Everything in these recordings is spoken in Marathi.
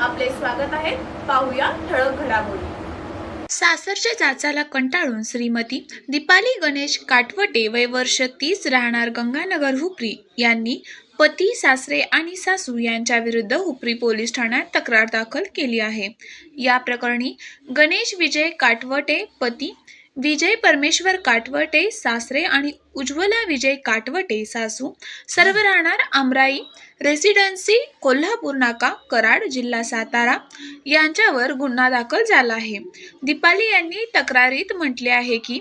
आपले स्वागत आहे. पाहूया ठळक घडामोडी. सासरच्या जाचाला कंटाळून श्रीमती दीपाली गणेश काटवटे वय वर्ष तीस राहणार गंगानगर हुपरी यांनी पती सासरे आणि सासू यांच्या विरुद्ध हुपरी पोलीस ठाण्यात तक्रार दाखल केली आहे. या प्रकरणी गणेश विजय काटवटे पती विजय परमेश्वर काटवटे सासरे आणि उज्ज्वला विजय काटवटे सासू सर्व राहणार आमराई रेसिडेन्सी कोल्हापूर नाका कराड जिल्हा सातारा यांच्यावर गुन्हा दाखल झाला आहे. दीपाली यांनी तक्रारीत म्हटले आहे की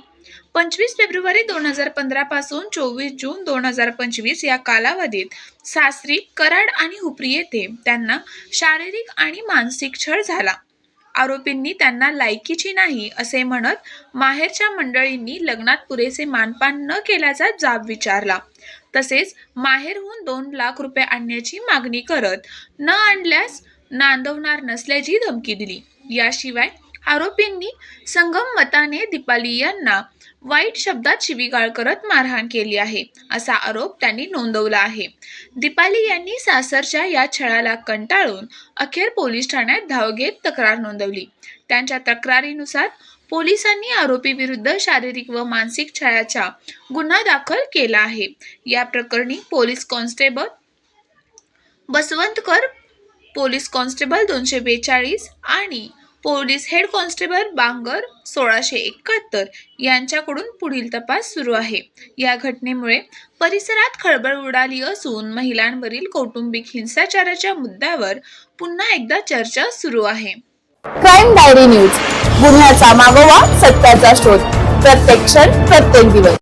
पंचवीस फेब्रुवारी दोन हजार पंधरा पासून चोवीस जून दोन हजार पंचवीस या कालावधीत सासरी कराड आणि हुपरी येथे त्यांना शारीरिक आणि मानसिक छळ झाला. आरोपींनी त्यांना लायकीची नाही असे म्हणत माहेरच्या मंडळींनी लग्नात पुरेसे मानपान न केल्याचा जाब विचारला. तसेच माहेरहून दोन लाख रुपये आणण्याची मागणी करत न आणल्यास नांदवणार नसल्याची धमकी दिली. याशिवाय आरोपींनी संगम मताने दीपाली यांना वाईट शब्दात शिवीगाळ करत मारहाण केली आहे असा आरोप त्यांनी नोंदवला आहे. दीपाली यांनी सासरच्या या छळाला कंटाळून अखेर पोलीस ठाण्यात धाव घेत तक्रार नोंदवली. त्यांच्या तक्रारीनुसार पोलिसांनी आरोपी विरुद्ध शारीरिक व मानसिक छळाचा गुन्हा दाखल केला आहे. या प्रकरणी police constable Basavantkar police constable दोनशे बेचाळीस आणि पोलीस हेड कॉन्स्टेबल बांगर सोळाशे एकाहत्तर यांच्याकडून पुढील तपास सुरू आहे. या घटनेमुळे परिसरात खळबळ उडाली असून महिलांवरील कौटुंबिक हिंसाचाराच्या मुद्द्यावर पुन्हा एकदा चर्चा सुरू आहे. Crime diary news. गुन्ह्याचा मागोवा सत्याचा शोध. प्रत्येक क्षण प्रत्येक दिवस.